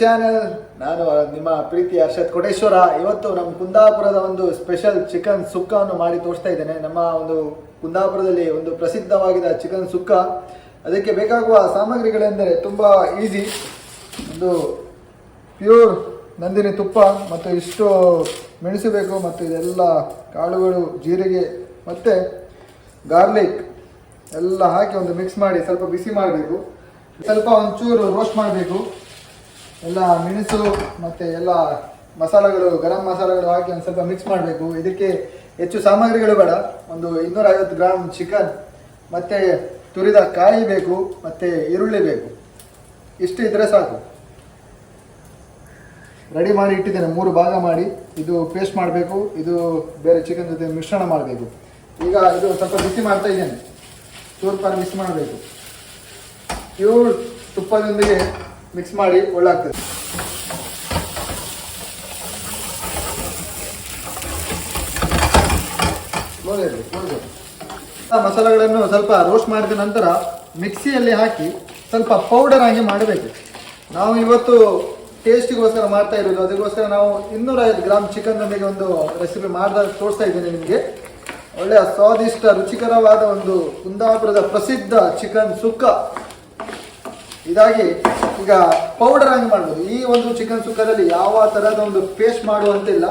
Channel ನಾನು ನಿಮ್ಮ ಪ್ರೀತಿ ಹರ್ಷದ್ ಕೋಟೇಶ್ವರ. ಇವತ್ತು ನಮ್ಮ ಕುಂದಾಪುರದ ಒಂದು ಸ್ಪೆಷಲ್ ಚಿಕನ್ ಸುಕ್ಕವನ್ನು ಮಾಡಿ ತೋರಿಸ್ತಾ ಇದ್ದೇನೆ. ನಮ್ಮ ಒಂದು ಕುಂದಾಪುರದಲ್ಲಿ ಒಂದು ಪ್ರಸಿದ್ಧವಾಗಿದ್ದ ಚಿಕನ್ ಸುಕ್ಕ. ಅದಕ್ಕೆ ಬೇಕಾಗುವ ಸಾಮಗ್ರಿಗಳೆಂದರೆ ತುಂಬ ಈಸಿ ಒಂದು ಪ್ಯೂರ್ ನಂದಿನಿ ತುಪ್ಪ ಮತ್ತು ಇಷ್ಟು ಮೆಣಸು ಬೇಕು ಮತ್ತು ಇದೆಲ್ಲ ಕಾಳುಗಳು, ಜೀರಿಗೆ ಮತ್ತು ಗಾರ್ಲಿಕ್ ಎಲ್ಲ ಹಾಕಿ ಒಂದು ಮಿಕ್ಸ್ ಮಾಡಿ ಸ್ವಲ್ಪ ಬಿಸಿ ಮಾಡಬೇಕು. ಸ್ವಲ್ಪ ಒಂಚೂರು ರೋಸ್ಟ್ ಮಾಡಬೇಕು. ಎಲ್ಲ ಮೆಣಸು ಮತ್ತು ಎಲ್ಲ ಮಸಾಲೆಗಳು, ಗರಂ ಮಸಾಲೆಗಳು ಹಾಕಿ ಒಂದು ಸ್ವಲ್ಪ ಮಿಕ್ಸ್ ಮಾಡಬೇಕು. ಇದಕ್ಕೆ ಹೆಚ್ಚು ಸಾಮಗ್ರಿಗಳು ಬೇಡ. ಒಂದು ಇನ್ನೂರ ಐವತ್ತು ಗ್ರಾಮ್ ಚಿಕನ್ ಮತ್ತು ತುರಿದ ಕಾಯಿ ಬೇಕು, ಮತ್ತು ಈರುಳ್ಳಿ ಬೇಕು. ಇಷ್ಟು ಇದ್ರೆ ಸಾಕು. ರೆಡಿ ಮಾಡಿ ಇಟ್ಟಿದ್ದೇನೆ. ಮೂರು ಭಾಗ ಮಾಡಿ. ಇದು ಪೇಸ್ಟ್ ಮಾಡಬೇಕು. ಇದು ಬೇರೆ ಚಿಕನ್ ಜೊತೆ ಮಿಶ್ರಣ ಮಾಡಬೇಕು. ಈಗ ಇದು ಸ್ವಲ್ಪ ಬಿಸಿ ಮಾಡ್ತಾ ಇದ್ದೇನೆ. ಚೂರು ಮಿಕ್ಸ್ ಮಾಡಬೇಕು. ಪ್ಯೂರ್ ತುಪ್ಪದೊಂದಿಗೆ ಮಿಕ್ಸ್ ಮಾಡಿ ಒಳ್ಳಾಗ್ತದೆ. ಮಸಾಲೆಗಳನ್ನು ಸ್ವಲ್ಪ ರೋಸ್ಟ್ ಮಾಡಿದ ನಂತರ ಮಿಕ್ಸಿಯಲ್ಲಿ ಹಾಕಿ ಸ್ವಲ್ಪ ಪೌಡರ್ ಆಗಿ ಮಾಡಬೇಕು. ನಾವು ಇವತ್ತು ಟೇಸ್ಟಿಗೋಸ್ಕರ ಮಾಡ್ತಾ ಇರೋದು, ಅದಕ್ಕೋಸ್ಕರ ನಾವು ಇನ್ನೂರ ಐದು ಗ್ರಾಮ್ ಚಿಕನ್ನೊಂದಿಗೆ ಒಂದು ರೆಸಿಪಿ ಮಾಡಿದ ತೋರಿಸ್ತಾ ಇದ್ದೇನೆ ನಿಮಗೆ. ಒಳ್ಳೆಯ ಸ್ವಾದಿಷ್ಟ ರುಚಿಕರವಾದ ಒಂದು ಕುಂದಾಪುರದ ಪ್ರಸಿದ್ಧ ಚಿಕನ್ ಸುಕ್ಕ. ಇದಾಗಿ ಈಗ ಪೌಡರ್ ಆಗಿ ಮಾಡ್ಬೋದು. ಈ ಒಂದು ಚಿಕನ್ ಸುಕ್ಕದಲ್ಲಿ ಯಾವ ಥರದ ಒಂದು ಪೇಸ್ಟ್ ಮಾಡುವಂತಿಲ್ಲ.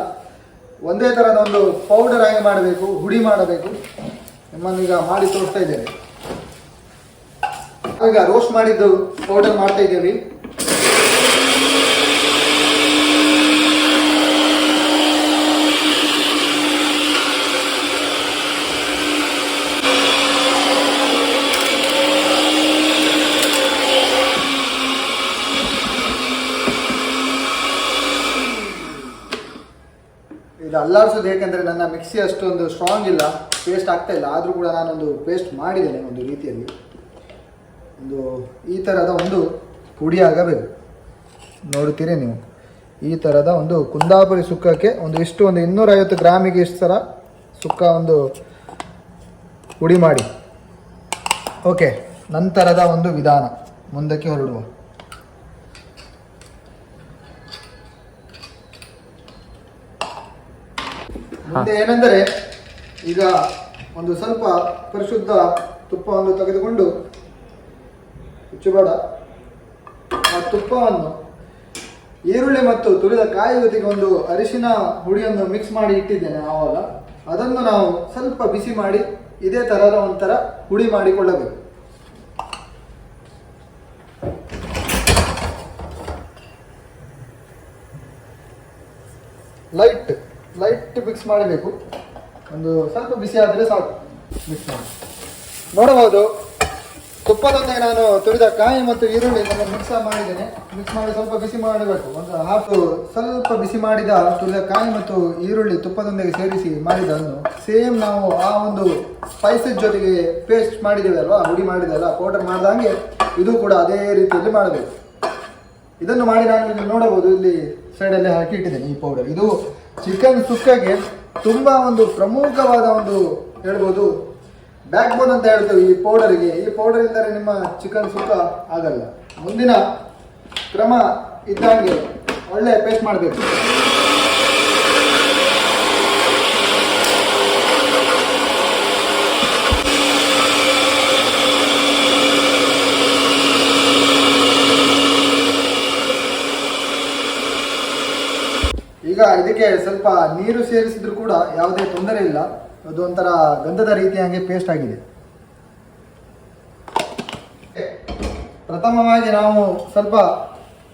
ಒಂದೇ ಥರದ ಒಂದು ಪೌಡರ್ ಆಗಿ ಮಾಡಬೇಕು, ಹುಡಿ ಮಾಡಬೇಕು. ನಿಮ್ಮನ್ನು ಈಗ ಮಾಡಿ ತೋರಿಸ್ತಾ ಇದ್ದೇವೆ ಈಗ ರೋಸ್ಟ್ ಮಾಡಿದ್ದು ಪೌಡರ್ ಮಾಡ್ತಾ ಇದ್ದೀವಿ. ಇದು ಅಲ್ಲಾಡಿಸೋದು ಏಕೆಂದರೆ ನನ್ನ ಮಿಕ್ಸಿ ಅಷ್ಟೊಂದು ಸ್ಟ್ರಾಂಗ್ ಇಲ್ಲ ಪೇಸ್ಟ್ ಆಗ್ತಾ ಇಲ್ಲ. ಆದರೂ ಕೂಡ ನಾನೊಂದು ಪೇಸ್ಟ್ ಮಾಡಿದ್ದೇನೆ ಒಂದು ರೀತಿಯಲ್ಲಿ. ಒಂದು ಈ ಥರದ ಒಂದು ಪುಡಿ ಆಗಬೇಕು. ನೋಡುತ್ತೀರಿ ನೀವು. ಈ ಥರದ ಒಂದು ಕುಂದಾಪುರಿ ಸುಕ್ಕಕ್ಕೆ ಒಂದು ಇಷ್ಟು ಒಂದು ಇನ್ನೂರೈವತ್ತು ಗ್ರಾಮಿಗೆ ಇಷ್ಟು ಥರ ಸುಕ್ಕ ಒಂದು ಪುಡಿ ಮಾಡಿ. ಓಕೆ ನಂತರದ ಒಂದು ವಿಧಾನ. ಮುಂದಕ್ಕೆ ಹೊರಡುವ. ಮುಂದೆ ಏನೆಂದರೆ, ಈಗ ಒಂದು ಸ್ವಲ್ಪ ಪರಿಶುದ್ಧ ತುಪ್ಪವನ್ನು ತೆಗೆದುಕೊಂಡು ಬೇಡ. ಆ ತುಪ್ಪವನ್ನು ಈರುಳ್ಳಿ ಮತ್ತು ತುರಿದ ಕಾಯಿ ಜೊತೆಗೆ ಒಂದು ಅರಿಶಿನ ಹುಡಿಯನ್ನು ಮಿಕ್ಸ್ ಮಾಡಿ ಇಟ್ಟಿದ್ದೇನೆ ಆವಾಗ. ಅದನ್ನು ನಾವು ಸ್ವಲ್ಪ ಬಿಸಿ ಮಾಡಿ, ಇದೇ ಥರದ ಒಂಥರ ಹುಡಿ ಮಾಡಿಕೊಳ್ಳಬೇಕು. ಲೈಟ್ ಲೈಟ್ ಮಿಕ್ಸ್ ಮಾಡಬೇಕು. ಒಂದು ಸ್ವಲ್ಪ ಬಿಸಿ ಆದರೆ ಸಾಕು. ಮಿಕ್ಸ್ ಮಾಡಿ. ನೋಡಬಹುದು. ತುಪ್ಪದೊಂದಿಗೆ ನಾನು ತುರಿದ ಕಾಯಿ ಮತ್ತು ಈರುಳ್ಳಿ ಇದನ್ನು ಮಿಕ್ಸ್ ಮಾಡಿದ್ದೇನೆ. ಮಿಕ್ಸ್ ಮಾಡಿ ಸ್ವಲ್ಪ ಬಿಸಿ ಮಾಡಬೇಕು. ಒಂದು ಹಾಫ್ ಸ್ವಲ್ಪ ಬಿಸಿ ಮಾಡಿದ ತುರಿದ ಕಾಯಿ ಮತ್ತು ಈರುಳ್ಳಿ ತುಪ್ಪದೊಂದಿಗೆ ಸೇರಿಸಿ ಮಾಡಿದ್ದನ್ನು ಸೇಮ್ ನಾವು ಆ ಒಂದು ಸ್ಪೈಸಸ್ ಜೊತೆಗೆ ಪೇಸ್ಟ್ ಮಾಡಿದ್ದೇವೆ ಅಲ್ವಾ? ಹುಡಿ ಮಾಡಿದೆಲ್ಲ ಪೌಡರ್ ಮಾಡಿದಂಗೆ ಇದು ಕೂಡ ಅದೇ ರೀತಿಯಲ್ಲಿ ಮಾಡಬೇಕು. ಇದನ್ನು ಮಾಡಿ ನಾನು ಇಲ್ಲಿ ನೋಡಬಹುದು. ಇಲ್ಲಿ ಸೈಡಲ್ಲೇ ಹಾಕಿ ಇಟ್ಟಿದ್ದೇನೆ ಈ ಪೌಡರ್ ಇದು ಚಿಕನ್ ಸುಕ್ಕಗೆ ತುಂಬಾ ಒಂದು ಪ್ರಮುಖವಾದ ಒಂದು ಹೇಳ್ಬೋದು. ಬ್ಯಾಕ್ ಬೋನ್ ಅಂತ ಹೇಳ್ತೇವೆ ಈ ಪೌಡರ್ಗೆ ಈ ಪೌಡರ್ ಇದ್ದರೆ ನಿಮ್ಮ ಚಿಕನ್ ಸುಕ್ಕ ಆಗಲ್ಲ. ಮುಂದಿನ ಕ್ರಮ ಇದ್ದಂಗೆ ಒಳ್ಳೆ ಪೇಸ್ಟ್ ಮಾಡಬೇಕು. ಈಗ ಇದಕ್ಕೆ ಸ್ವಲ್ಪ ನೀರು ಸೇರಿಸಿದ್ರು ಕೂಡ ಯಾವುದೇ ತೊಂದರೆ ಇಲ್ಲ. ಅದು ಒಂಥರ ಗಂಧದ ರೀತಿಯಾಗಿ ಪೇಸ್ಟ್ ಆಗಿದೆ. ಪ್ರಥಮವಾಗಿ ನಾವು ಸ್ವಲ್ಪ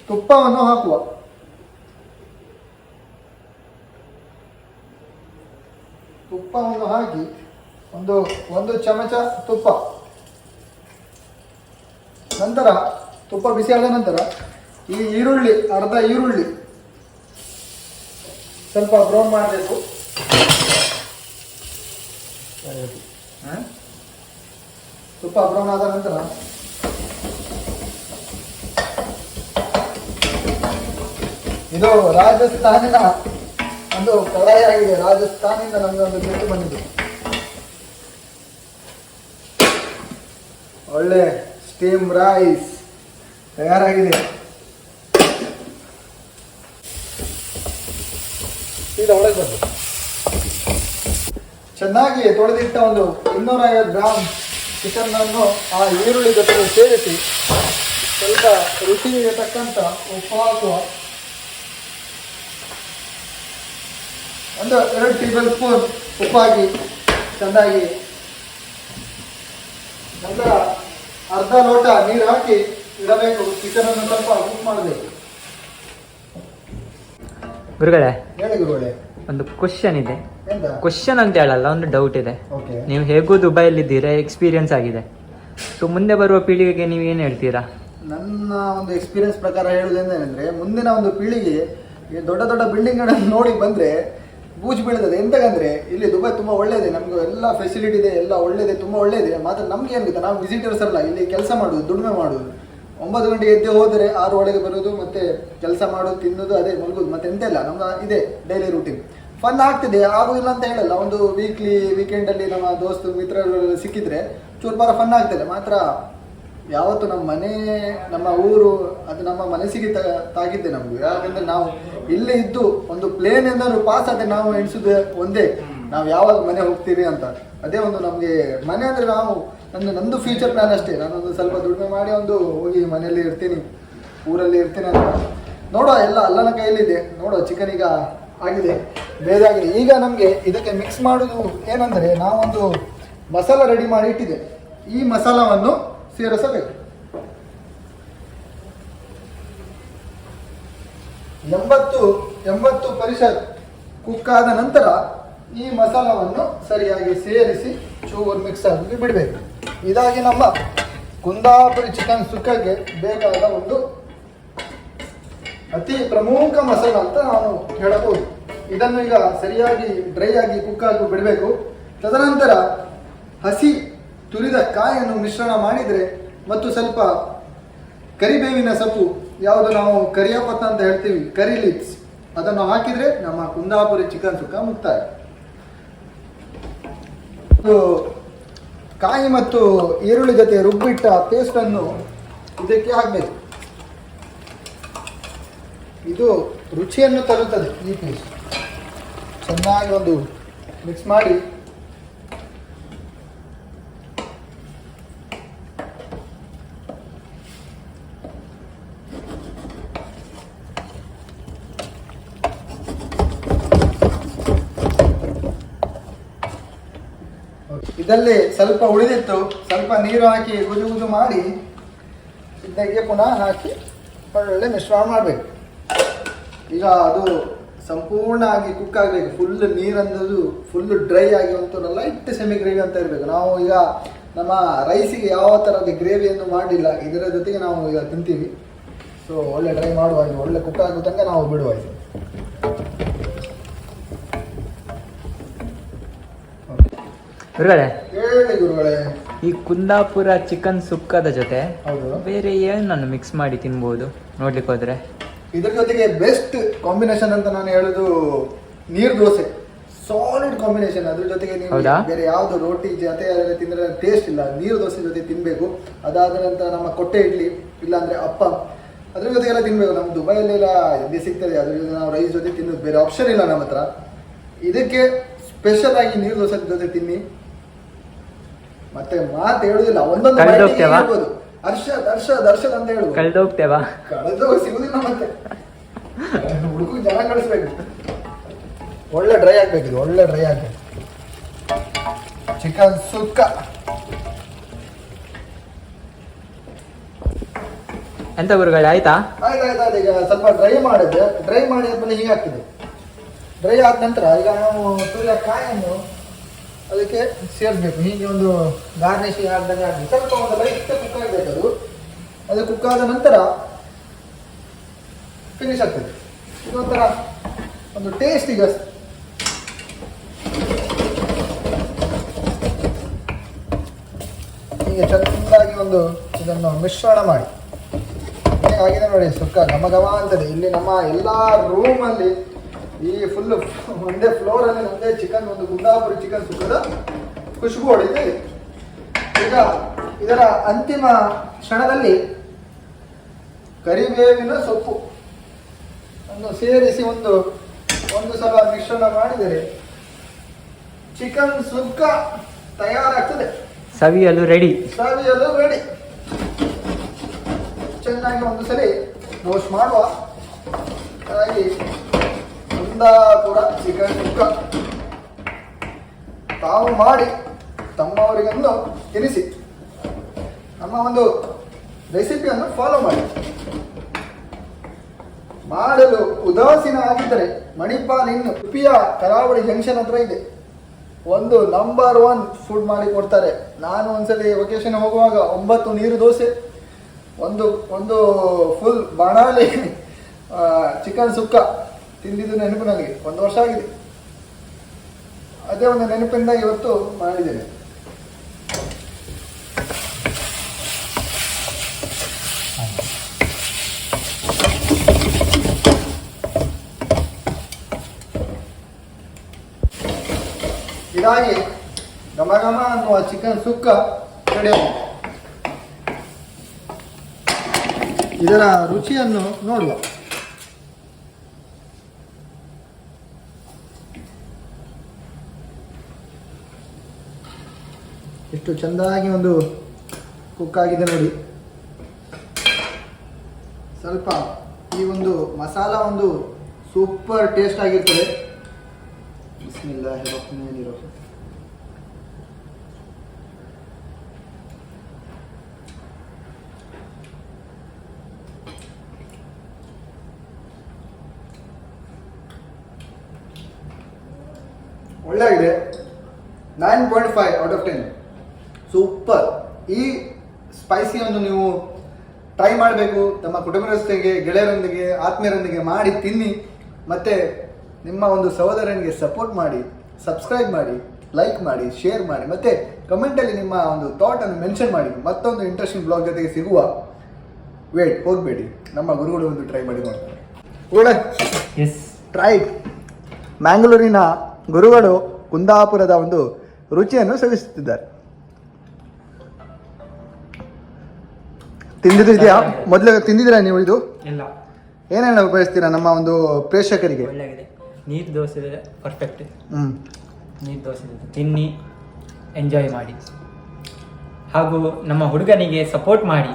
ತುಪ್ಪವನ್ನು ಹಾಕುವ. ತುಪ್ಪವನ್ನು ಹಾಕಿ ಒಂದು ಒಂದು ಚಮಚ ತುಪ್ಪ. ನಂತರ ತುಪ್ಪ ಬಿಸಿ ಆದ ನಂತರ ಈ ಈರುಳ್ಳಿ, ಅರ್ಧ ಈರುಳ್ಳಿ ಸ್ವಲ್ಪ ಬ್ರೌನ್ ಮಾಡಬೇಕು. ತುಪ್ಪ ಬ್ರೌನ್ ಆದ ನಂತರ ಇದು ರಾಜಸ್ಥಾನಿನ ಒಂದು ಕಡಾಯಿ ಆಗಿದೆ. ರಾಜಸ್ಥಾನಿಂದ ನಮಗೆ ಒಂದು ಗಿಫ್ಟ್ ಬಂದಿದೆ. ಒಳ್ಳೆ ಸ್ಟೀಮ್ ರೈಸ್ ತಯಾರಾಗಿದೆ. ಸೀದಾ ಒಳಗೆ ಬಂತು ಚೆನ್ನಾಗಿ ತೊಳೆದಿಟ್ಟ ಒಂದು ಇನ್ನೂರ ಐವತ್ತು ಗ್ರಾಮ್ ಚಿಕನ್ ಅನ್ನು ಆ ಈರುಳ್ಳಿ ಜೊತೆ ಸೇರಿಸಿ ಸ್ವಲ್ಪ ರುಚಿಗೆ ತಕ್ಕಂತ ಉಪ್ಪು ಹಾಕುವ. ಒಂದು ಎರಡು ಟೇಬಲ್ ಸ್ಪೂನ್ ಉಪ್ಪಾಗಿ ಚೆನ್ನಾಗಿ ನಂತರ ಅರ್ಧ ಲೋಟ ನೀರು ಹಾಕಿ ಇಡಬೇಕು. ಚಿಕನ್ ಅನ್ನು ಸ್ವಲ್ಪ ಕುಕ್ ಮಾಡಬೇಕು. ಗುರುಗಳೇ ಹೇಳಿ ಗುರುಗಳೇ. ಒಂದು ಕ್ವಶನ್ ಇದೆ. ಎಂತ? ಕ್ವಶನ್ ಅಂತ ಹೇಳಲ್ಲ ಒಂದು ಡೌಟ್ ಇದೆ. ಓಕೆ. ನೀವು ಹೇಗೂ ದುಬೈಯಲ್ಲಿದ್ದೀರಾ ಎಕ್ಸ್ಪೀರಿಯನ್ಸ್ ಆಗಿದೆ. ಸೊ ಮುಂದೆ ಬರುವ ಪೀಳಿಗೆಗೆ ನೀವು ಏನು ಹೇಳ್ತೀರಾ? ನನ್ನ ಒಂದು ಎಕ್ಸ್ಪೀರಿಯನ್ಸ್ ಪ್ರಕಾರ ಹೇಳುವುದೇನೆಂದ್ರೆ ಮುಂದಿನ ಒಂದು ಪೀಳಿಗೆ ಈ ದೊಡ್ಡ ದೊಡ್ಡ ಬಿಲ್ಡಿಂಗ್ಗಳನ್ನು ನೋಡಿ ಬಂದ್ರೆ ಬೂಜು ಬೀಳ್ತದೆ. ಎಂತಕಂದ್ರೆ ಇಲ್ಲಿ ದುಬೈ ತುಂಬಾ ಒಳ್ಳೇದೆ ನಮ್ಗೆ ಎಲ್ಲ ಫೆಸಿಲಿಟಿ ಇದೆ ಎಲ್ಲ ಒಳ್ಳೆಯದೆ ತುಂಬಾ ಒಳ್ಳೆಯದೆ. ಮಾತ್ರ ನಮ್ಗೆ ಏನ್ ಗೊತ್ತಾ? ನಾವು ವಿಸಿಟರ್ಸ್ ಅಲ್ಲ ಇಲ್ಲಿ ಕೆಲಸ ಮಾಡುದು ದುಡಿಮೆ ಮಾಡುದು ಒಂಬತ್ತು ಗಂಟೆ ಎದ್ದು ಹೋದರೆ ಆರು ಒಳಗೆ ಬರೋದು ಮತ್ತೆ ಕೆಲಸ ಮಾಡೋದು, ತಿನ್ನೋದು, ಅದೇ ಮಲಗೋದು ಮತ್ತೆ ಎಂತ ಇಲ್ಲ, ನಮ್ಮ ಇದೆ ಡೈಲಿ ರೂಟೀನ್ ಫನ್ ಆಗ್ತಿದೆ, ಆಗುದಿಲ್ಲ ಅಂತ ಹೇಳಲ್ಲ. ಒಂದು ವೀಕ್ಲಿ ವೀಕೆಂಡಲ್ಲಿ ನಮ್ಮ ದೋಸ್ತು ಮಿತ್ರರು ಸಿಕ್ಕಿದ್ರೆ ಚೂರು ಬಾರ ಫನ್ ಆಗ್ತದೆ. ಮಾತ್ರ ಯಾವತ್ತು ನಮ್ಮ ಮನೆ, ನಮ್ಮ ಊರು, ಅದು ನಮ್ಮ ಮನಸ್ಸಿಗೆ ತಾಗಿದ್ದೆ ನಮ್ಗೆ. ಯಾಕಂದ್ರೆ ನಾವು ಇಲ್ಲೇ ಇದ್ದು ಒಂದು ಪ್ಲೇನ್ ಏನಾದ್ರು ಪಾಸ್ ಆದ್ರೆ ನಾವು ಎಣಿಸುದು ಒಂದೇ. ನಾವು ಯಾವಾಗ ಮನೆ ಹೋಗ್ತೀವಿ ಅಂತ. ಅದೇ ಒಂದು ನಮಗೆ ಮನೆ ಅಂದರೆ ನಾವು ನನ್ನ ನಂದು ಫ್ಯೂಚರ್ ಪ್ಲಾನ್ ಅಷ್ಟೇ. ನಾನೊಂದು ಸ್ವಲ್ಪ ದುಡಿಮೆ ಮಾಡಿ ಒಂದು ಹೋಗಿ ಮನೆಯಲ್ಲಿ ಇರ್ತೀನಿ, ಊರಲ್ಲಿ ಇರ್ತೀನಿ ಅಂತ. ನೋಡೋ ಎಲ್ಲ ಅಲ್ಲನ ಕೈಯಲ್ಲಿದೆ. ನೋಡೋ ಚಿಕನ್ ಈಗ ಆಗಿದೆ ಬೇದಾಗಿದೆ ಈಗ ನಮಗೆ ಇದಕ್ಕೆ ಮಿಕ್ಸ್ ಮಾಡೋದು ಏನಂದರೆ ನಾವೊಂದು ಮಸಾಲ ರೆಡಿ ಮಾಡಿ ಇಟ್ಟಿದೆ. ಈ ಮಸಾಲವನ್ನು ಸೇರಿಸಬೇಕು. ಎಂಬತ್ತು ಎಂಬತ್ತು ಪರಿಷತ್ ಕುಕ್ ಆದ ನಂತರ ಈ ಮಸಾಲವನ್ನು ಸರಿಯಾಗಿ ಸೇರಿಸಿ ಚೂರು ಮಿಕ್ಸ್ ಆಗಿ ಬಿಡಬೇಕು. ಇದಾಗಿ ನಮ್ಮ ಕುಂದಾಪುರಿ ಚಿಕನ್ ಸುಕ್ಕಕ್ಕೆ ಬೇಕಾದ ಒಂದು ಅತಿ ಪ್ರಮುಖ ಮಸಾಲ ಅಂತ ನಾನು ಹೇಳಬಹುದು. ಇದನ್ನು ಈಗ ಸರಿಯಾಗಿ ಡ್ರೈ ಆಗಿ ಕುಕ್ ಬಿಡಬೇಕು. ತದನಂತರ ಹಸಿ ತುರಿದ ಕಾಯನ್ನು ಮಿಶ್ರಣ ಮಾಡಿದರೆ ಮತ್ತು ಸ್ವಲ್ಪ ಕರಿಬೇವಿನ ಸೊಪ್ಪು, ಯಾವುದು ನಾವು ಕರಿಯಪತ್ತ ಅಂತ ಹೇಳ್ತೀವಿ, ಕರಿ ಲಿಪ್ಸ್ ಅದನ್ನು ಹಾಕಿದರೆ ನಮ್ಮ ಕುಂದಾಪುರಿ ಚಿಕನ್ ಸುಕ್ಕ ಮುಕ್ತಾಯ. ಕಾಯಿ ಮತ್ತು ಈರುಳ್ಳಿ ಜೊತೆ ರುಬ್ಬಿಟ್ಟ ಪೇಸ್ಟ್ ಅನ್ನು ಇದಕ್ಕೆ ಹಾಕಬೇಕು. ಇದು ರುಚಿಯನ್ನು ತರುತ್ತದೆ ಈ ಪೇಸ್ಟ್ ಚೆನ್ನಾಗಿ ಒಂದು ಮಿಕ್ಸ್ ಮಾಡಿ. ಇದರಲ್ಲಿ ಸ್ವಲ್ಪ ಉಳಿದಿತ್ತು, ಸ್ವಲ್ಪ ನೀರು ಹಾಕಿ ಗುಜು ಗುಜು ಮಾಡಿ ಇದಕ್ಕೆ ಪುನಃ ಹಾಕಿ ಒಳ್ಳೆ ಮಿಶ್ರಣ ಮಾಡಬೇಕು. ಈಗ ಅದು ಸಂಪೂರ್ಣ ಆಗಿ ಕುಕ್ ಆಗಬೇಕು. ಫುಲ್ ನೀರಂದದು ಫುಲ್ ಡ್ರೈ ಆಗಿ ಒಂದು ಲೈಟ್ ಸೆಮಿ ಗ್ರೇವಿ ಅಂತ ಇರಬೇಕು. ನಾವು ಈಗ ನಮ್ಮ ರೈಸಿಗೆ ಯಾವ ಥರದ ಗ್ರೇವಿಯನ್ನು ಮಾಡಿಲ್ಲ, ಇದರ ಜೊತೆಗೆ ನಾವು ಈಗ ತಿಂತೀವಿ. ಸೊ ಒಳ್ಳೆ ಡ್ರೈ ಮಾಡುವ ಒಳ್ಳೆ ಕುಕ್ ಆಗೋ ನಾವು ಬಿಡುವ ಗುರುಗಳೇ ಹೇಳಿ ಗುರುಗಳೇ. ಈ ಕುಂದಾಪುರ ಚಿಕನ್ ಸುಕ್ಕದ ಜೊತೆ ಹೌದು. ಬೇರೆ ಏನನ್ನು ಮಿಕ್ಸ್ ಮಾಡಿ ತಿನ್ಬೋದು? ನೋಡ್ಲಿಕ್ಕೆ ಹೋದ್ರೆ. ಇದ್ರ ಜೊತೆಗೆ ಬೆಸ್ಟ್ ಕಾಂಬಿನೇಷನ್ ಅಂತ ನಾನು ಹೇಳುದು ನೀರ್ ದೋಸೆ. ಸಾಲಿಡ್ ಕಾಂಬಿನೇಷನ್ ಅದ್ರ ಜೊತೆಗೆ ನೀವು ಹೌದಾ? ಬೇರೆ ಯಾವ್ದು ರೋಟಿ ಜೊತೆ ಅದೆಲ್ಲ ತಿಂದ್ರೆ ಟೇಸ್ಟ್ ಇಲ್ಲ. ನೀರು ದೋಸೆ ಜೊತೆ ತಿನ್ಬೇಕು. ಅದಾದ ನಂತರ ನಮ್ಮ ಕೊಟ್ಟೆ ಇಡ್ಲಿ ಇಲ್ಲಾಂದ್ರೆ ಅಪ್ಪ. ಅದ್ರ ಜೊತೆಗೆಲ್ಲ ತಿನ್ಬೇಕು. ನಮ್ಮ ದುಬೈಲೆಲ್ಲ ಎಲ್ಲಿ ಸಿಗ್ತದೆ ಅದ್ರ ಜೊತೆ ನಾವು ರೈಸ್ ಜೊತೆ ತಿನ್ನೋದು ಬೇರೆ ಆಪ್ಷನ್ ಇಲ್ಲ ನಮ್ಮ ಹತ್ರ. ಇದಕ್ಕೆ ಸ್ಪೆಷಲ್ ಆಗಿ ನೀರು ದೋಸೆ ಜೊತೆ ತಿನ್ನಿ. ಮತ್ತೆ ಮಾತು ಹೇಳುದಿಲ್ಲ ಒಂದೊಂದು ಕಳೆದು bite ಗೆ ಹೋಗ್ತೇವಾ? ಹೇಳ್ಬೋದು. ಅರ್ಷದ್ ಅರ್ಷದ್ ಹರ್ಷದ್ ಅಂತ ಹೇಳುದು ಕಳ್ದೋಗ್ತೇವಾ? ಕಳೆದು ಸಿಗುದಿಲ್ಲ ಮತ್ತೆ. ಹುಡುಗ ಜನ ಕಳಿಸ್ಬೇಕು. ಒಳ್ಳೆ ಡ್ರೈ ಆಗ್ಬೇಕು ಇದು ಒಳ್ಳೆ ಡ್ರೈ ಆಗ್ಬೇಕು. ಚಿಕನ್ ಸುಕ್ಕ. ಎಂತ ಗುರುಗಳೇ ಆಯ್ತಾ? ಆಯ್ತು ಆಯ್ತು ಆಯ್ತು. ಈಗ ಸ್ವಲ್ಪ ಡ್ರೈ ಮಾಡಿದ್ದೆ ಡ್ರೈ ಮಾಡಿ ಆದ್ಮೇಲೆ ಹೀಗೆ ಆಗ್ತದೆ. ಡ್ರೈ ಆದ ನಂತರ ಈಗ ನಾವು ತುರಿಯ ಕಾಯನ್ನು ಅದಕ್ಕೆ ಸೇರಿಸ್ಬೇಕು ಹೀಗೆ ಒಂದು ಗಾರ್ನಿಶ್ ಆಗ್ದಂಗೆ ಆಗಲಿ. ಸ್ವಲ್ಪ ಒಂದು ಲೈಟ್ ಕುಕ್ ಆಗಬೇಕು ಅದು. ಅದು ಕುಕ್ ಆದ ನಂತರ ಫಿನಿಶ್ ಆಗ್ತದೆ. ಇದೊಂಥರ ಒಂದು ಟೇಸ್ಟ್ ಈಗ. ಹೀಗೆ ಚೆನ್ನಾಗಿ ಒಂದು ಇದನ್ನು ಮಿಶ್ರಣ ಮಾಡಿ. ಆಗಿದೆ ನೋಡಿ ಸುಕ್ಕ ಘಮ ಘಮ ಅಂತದೆ. ಇಲ್ಲಿ ನಮ್ಮ ಎಲ್ಲ ರೂಮಲ್ಲಿ ಈ ಫುಲ್ ಒಂದೇ ಫ್ಲೋರಲ್ಲಿ ಒಂದೇ ಚಿಕನ್ ಒಂದು ಗುಂಡಾಪುರಿ ಚಿಕನ್ ಸುಕ್ಕದ ಖುಷ್ಬು ಹೊಡೆದಿದೆ ಇದೆ ಈಗ ಇದರ ಅಂತಿಮ ಕ್ಷಣದಲ್ಲಿ ಕರಿಬೇವಿನ ಸೊಪ್ಪು ಅನ್ನು ಸೇರಿಸಿ ಒಂದು ಒಂದು ಸಲ ಮಿಶ್ರಣ ಮಾಡಿದರೆ ಚಿಕನ್ ಸುಕ್ಕ ತಯಾರಾಗ್ತದೆ. ಸವಿಯಲು ರೆಡಿ ಸವಿಯಲು ರೆಡಿ ಚೆನ್ನಾಗಿ ಒಂದು ಸರಿ ರೋಸ್ಟ್ ಮಾಡುವ. ಹಾಗಾಗಿ ಕುಂದಾಪುರ ಚಿಕನ್ ಸುಕ್ಕ. ತಾವು ಮಾಡಿ ತಮ್ಮವರಿಗೊಂದು ತಿನ್ನಿಸಿ ನಮ್ಮ ಒಂದು ರೆಸಿಪಿಯನ್ನು ಫಾಲೋ ಮಾಡಿ. ಮಾಡಲು ಉದಾಸೀನ ಆಗಿದ್ದರೆ ಮಣಿಪಾಲ್ ಇನ್ನು ಉಪಿಯ ಕರಾವಳಿ ಜಂಕ್ಷನ್ ಹತ್ರ ಇದೆ. ಒಂದು ನಂಬರ್ ಒನ್ ಫುಡ್ ಮಾಡಿ ಕೊಡ್ತಾರೆ. ನಾನು ಒಂದ್ಸಲಿ ವೆಕೇಶನ್ ಹೋಗುವಾಗ ಒಂಬತ್ತು ನೀರು ದೋಸೆ, ಒಂದು ಒಂದು ಫುಲ್ ಬಣಾಲಿ ಚಿಕನ್ ಸುಕ್ಕ. ತಿಂದಿದ್ದು ನೆನಪು ನನಗೆ. ಒಂದು ವರ್ಷ ಆಗಿದೆ. ಅದೇ ಒಂದು ನೆನಪಿಂದ ಇವತ್ತು ಮಾಡಿದ್ದೇನೆ. ಇದಾಗಿ ಘಮ ಘಮ ಅನ್ನುವ ಚಿಕನ್ ಸುಕ್ಕ ರೆಡಿ. ಇದರ ರುಚಿಯನ್ನು ನೋಡುವ. ಎಷ್ಟು ಚೆಂದಾಗಿ ಒಂದು ಕುಕ್ ಆಗಿದೆ ನೋಡಿ. ಸ್ವಲ್ಪ ಈ ಒಂದು ಮಸಾಲ ಒಂದು ಸೂಪರ್ ಟೇಸ್ಟ್ ಆಗಿರ್ತದೆ. ಬಿಸ್ಮಿಲ್ಲಾಹಿ ಆಗಿದೆ. Nine point five out of ten super ಈ ಸ್ಪೈಸಿಯನ್ನು ನೀವು ಟ್ರೈ ಮಾಡಬೇಕು. ತಮ್ಮ ಕುಟುಂಬದೊಂದಿಗೆ ಗೆಳೆಯರೊಂದಿಗೆ ಆತ್ಮೀಯರೊಂದಿಗೆ ಮಾಡಿ ತಿನ್ನಿ. ಮತ್ತೆ ನಿಮ್ಮ ಒಂದು ಸಹೋದರನಿಗೆ ಸಪೋರ್ಟ್ ಮಾಡಿ ಸಬ್ಸ್ಕ್ರೈಬ್ ಮಾಡಿ ಲೈಕ್ ಮಾಡಿ ಶೇರ್ ಮಾಡಿ. ಮತ್ತೆ ಕಮೆಂಟಲ್ಲಿ ನಿಮ್ಮ ಒಂದು ಥಾಟನ್ನು ಮೆನ್ಷನ್ ಮಾಡಿ. ಮತ್ತೊಂದು ಇಂಟ್ರೆಸ್ಟಿಂಗ್ ಬ್ಲಾಗ್ ಜೊತೆಗೆ ಸಿಗುವ. ವೇಟ್ ಹೋಗಬೇಡಿ. ನಮ್ಮ ಗುರುಗಳು ಒಂದು ಟ್ರೈ ಮಾಡಿ ನೋಡ್ತಾರೆ. ಗುರುಗಳೇ ಎಸ್ ಟ್ರೈ ಮ್ಯಾಂಗ್ಳೂರಿನ ಗುರುಗಳು ಕುಂದಾಪುರದ ಒಂದು ರುಚಿಯನ್ನು ಸವಿಸುತ್ತಿದ್ದಾರೆ. ತಿಂದಿದ್ದು ಇದೆಯಾ ಮೊದಲು ತಿಂದಿದ್ದೀರಾ ನೀವು ಇದು? ಎಲ್ಲ ಏನೇನು ಉಪಯೋಗಿಸ್ತೀರಾ ನಮ್ಮ ಒಂದು ಪ್ರೇಕ್ಷಕರಿಗೆ? ನೀರ್ ನೀರು ದೋಸೆ ಪರ್ಫೆಕ್ಟ್ ಹ್ಞೂ ನೀರು ದೋಸೆ ತಿನ್ನಿ ಎಂಜಾಯ್ ಮಾಡಿ. ಹಾಗೂ ನಮ್ಮ ಹುಡುಗನಿಗೆ ಸಪೋರ್ಟ್ ಮಾಡಿ.